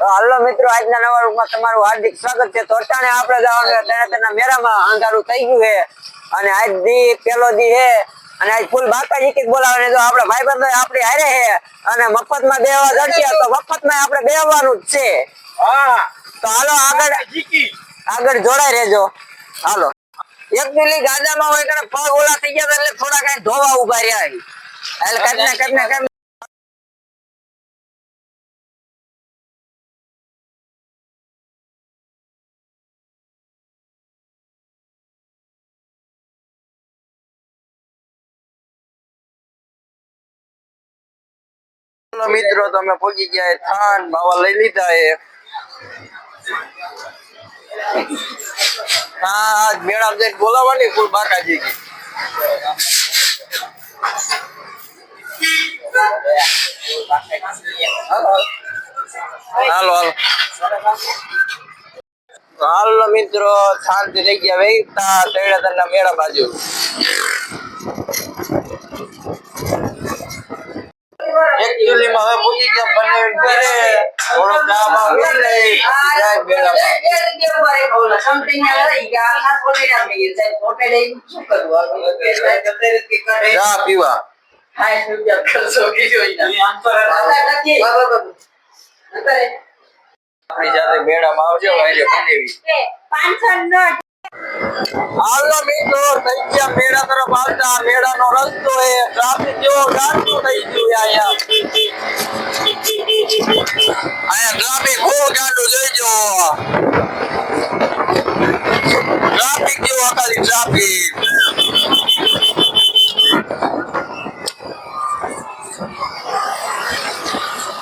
તો હાલો મિત્રો આજના નવા રૂપમાં તમારું હાર્દિક સ્વાગત છે. તો અટાણે આપણે જવાનું છે તેના તેના મેળામાં અંધારું થઈ ગયું છે. અને આજ દી પેલો દી હે અને આજ ફૂલ બાકાજી કે બોલાવે જો આપણે ભાઈબંધો આપણે હારે હે અને મફતમાં બેવા જડ્યા તો મફતમાં આપણે બેવાનું જ છે. હા. તો હાલો આગળ આગળ જોડાઈ રહેજો. હાલો. એક પેલી ગાડામાં હોય કે પગ ઓલા થઈ ગયા એટલે થોડા કઈ ધોવા ઊભા રહ્યા. એટલે કરીને કરીને કરીને ચાલો મિત્રો તમે પહોંચી ગયા થાન, બાવા લઈ લીધા એ. હા મેળા જઈને બોલાવવાની કુલ બાકાજી. હાલો હાલો. હાલો મિત્રો, શાંતિ થઈ ગયા વેગતા તેડા મેળા બાજુ. એકચ્યુઅલી માં હવે પૂછી ગયા બનાવીને ઘરે થોડો કામ આવી. જાય ચા પીવા. આપણી જાતે મેળામાં આવજો વાયરે બનેવી. હાલો મિત્રો ગયા મેળા તરફ આવતા મેળાનો રસ્તો એ ટ્રાફિક જેવો ગાંઠું થઈ ગયો ટ્રાફિક બહુ ગાંડું ટ્રાફિક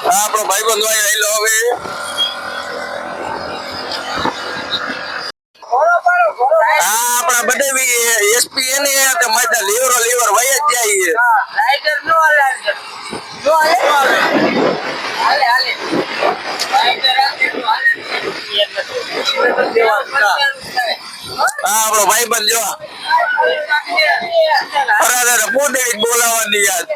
આપણો ભાઈબંધ હોય રહેલો હવે આ આપણા બધાવી એસપી એને તો માથા લીવરો લીવર વહી જ જાય આ આપણો ભાઈબંધ જો. ફરાદાને પોતે જ બોલાવવાની યાદ.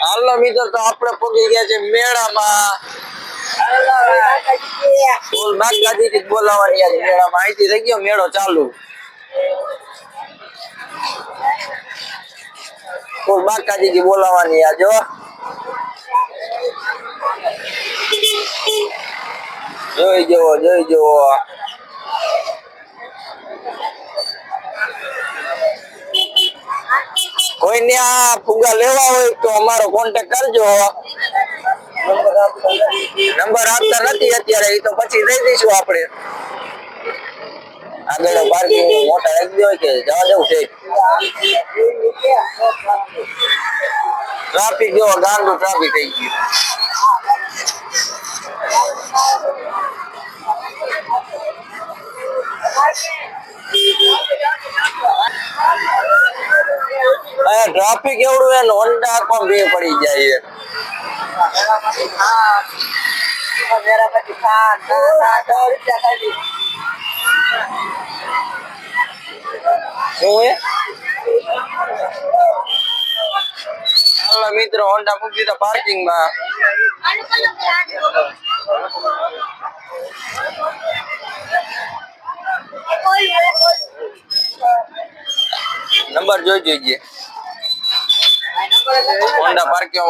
હાલો મિત્ર તો આપણે પગી ગયા છે મેળામાં. બોલ બાકાજી બોલાવવાની યાદ મેળામાં. અહીંથી થઈ ગયો, મેળો ચાલુ. બોલ બાકાજી બોલાવવાની યાદ જો જોઈ જવો જોઈ જવો આ ફુગા લેવા હોય તો અમારો કોન્ટેક્ટ કરજો. નંબર આપતા નથી અત્યારે એ તો પછી દઈ દઈશું આપણે. આગળ પાર્કિંગ મોટા રાખી હોય કે જવા દેવું છે. ટ્રાફિક જેવો, ગાંડું ટ્રાફિક થઈ ગયું. ટ્રાફિક એવડું હોન્ડા પણ બે પડી જાય હાલો મિત્રો હોન્ડા મૂકી દીધા પાર્કિંગમાં નંબર જોઈ જોઈએ હોન્ડા પાર્કિંગ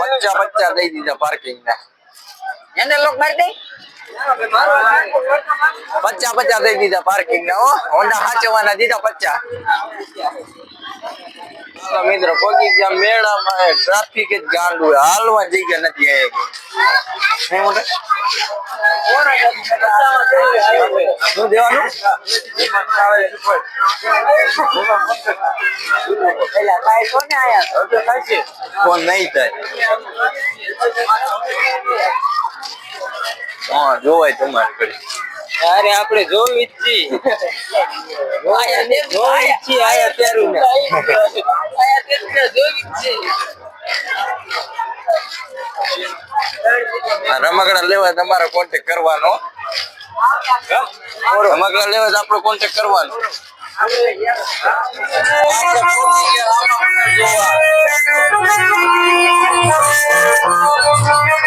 પચ્ચા પચ્ચા દઈ દીધા પાર્કિંગ ના. એને લોક મારી દે. પચ્ચા પચ્ચા દઈ દીધા પાર્કિંગ ના હો. હોન્ડા હાચવાના દીધા પચ્ચા હાલો મિત્રો પગી ગયા મેળામાં ટ્રાફિક જ ગાંડું હોય. હાલવા જગ્યા નથી અહીંયા શું દેવાનું? પેલા ભાઈ કોને આયા? ફોન નહીં થાય. હા જોવાય તમારે ઘડી. અરે આપણે જોવી જ છીએ જોવી જ છીએ આયા તેરું ને આ રમકડા લેવા તમારે કોન્ટેક કરવાનો. રમકડા લેવા આપણો કોન્ટેક કરવાનો. આપણે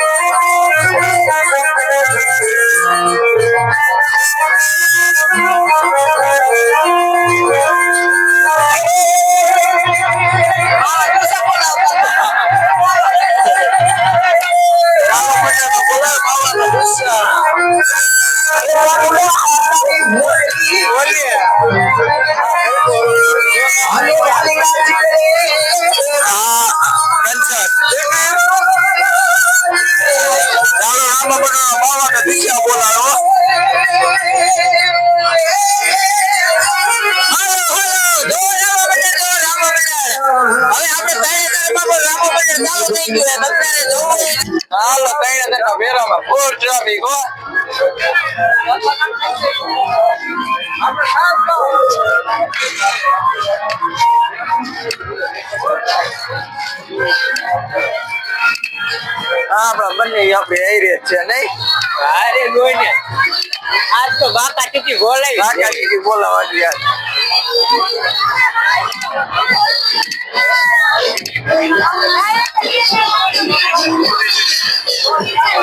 ફૂલ ટ્રાફિક હો આપણા બંને આપણે એરિયા છે નહીં? અરે ગોઈને આજ તો બાકા ટીકી બોલાવી. બાકા ટીકી બોલાવાની યાર. Thank બોલા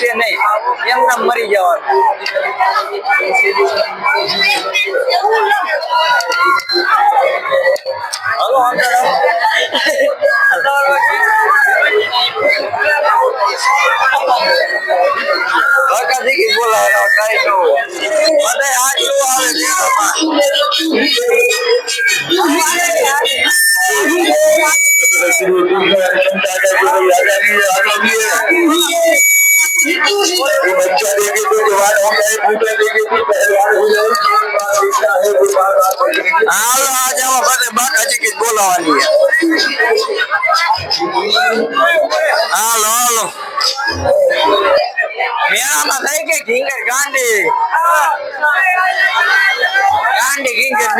જાય નહીં. એમ નામ મરી જવાનું. હલો દીકી બોલાવે કઈ કહું બધા આજ નો આવે મેળામાં. હાલો આજે આમાં બધે બાકા દીકી બોલાવાની હાલ, હાલો. મેળામાં થઈ ગઈ ઘીંગર ગાંડી. ગાંડી ઘીંગર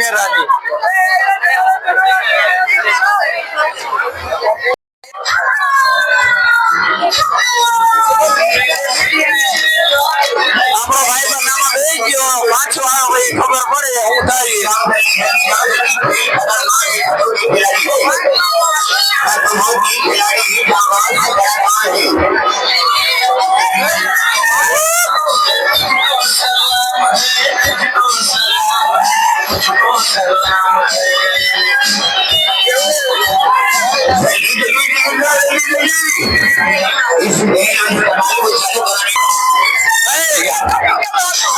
પાછો આવ્યો ખબર પડે. હું થાય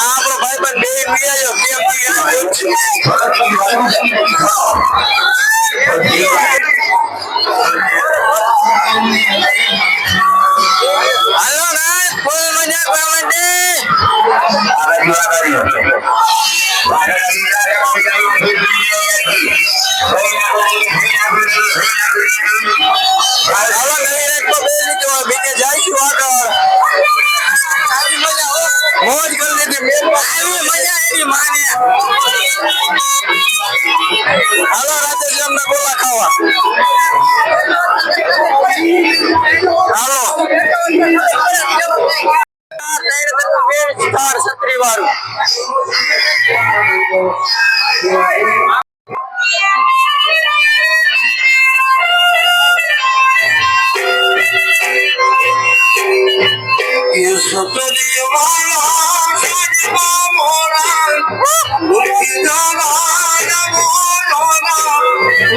આપણો ભાઈ પણ બે કેમ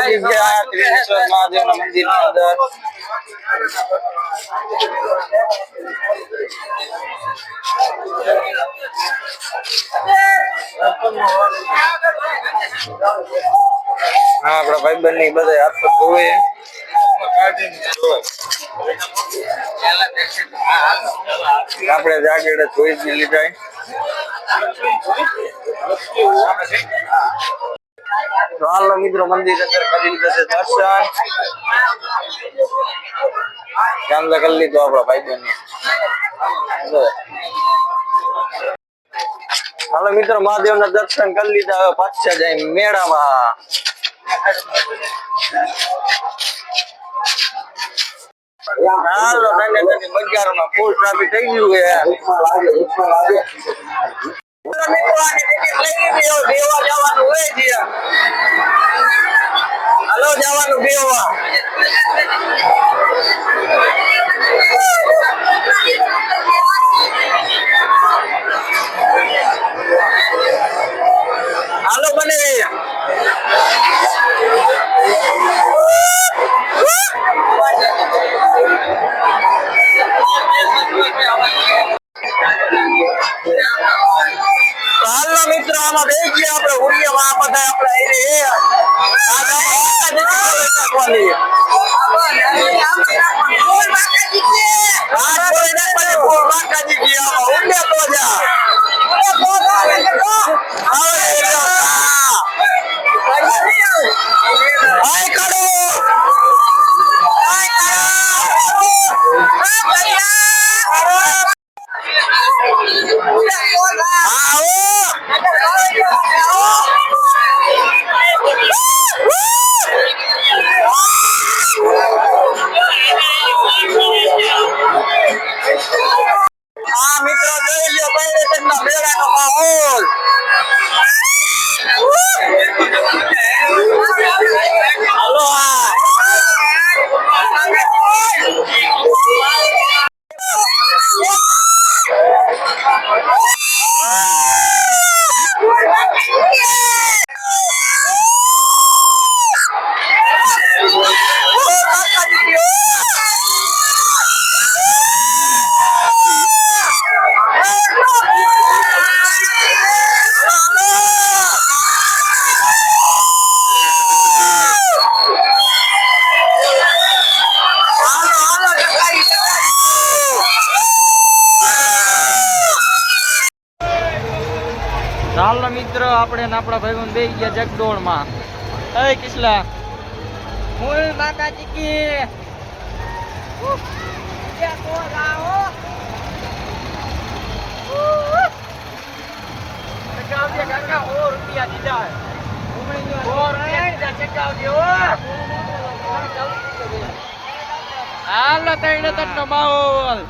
મિત્રો ગયા, ત્રિનેશ્વર અંદર. હા, આપણા ભાઈ બંને બધા હાથ આપણે જાગેડે જોઈ જ લીધા. તો મિત્રો મંદિર અંદર કરી જશે દર્શન. ચાંદા કરી લીધો આપણા ભાઈ બહેન હાલો મિત્રો મહાદેવ ના દર્શન કરી લીધા. હવે પાછા જાય મેળામાં. હાલો બજારોમાં ફૂલ ટ્રાફિક થઈ ગયું છે. મિત્રો આની જવાનું હોય છે હલો જવાનું બેવા ચાલો મિત્ર આપણે આપણા ભાઈ બે ગયા જગદોળમાં એ કિસલા. મૂળ માતાજી કી. કાકા સો રૂપિયા દીધા. હાલો તૈણે માહોલ.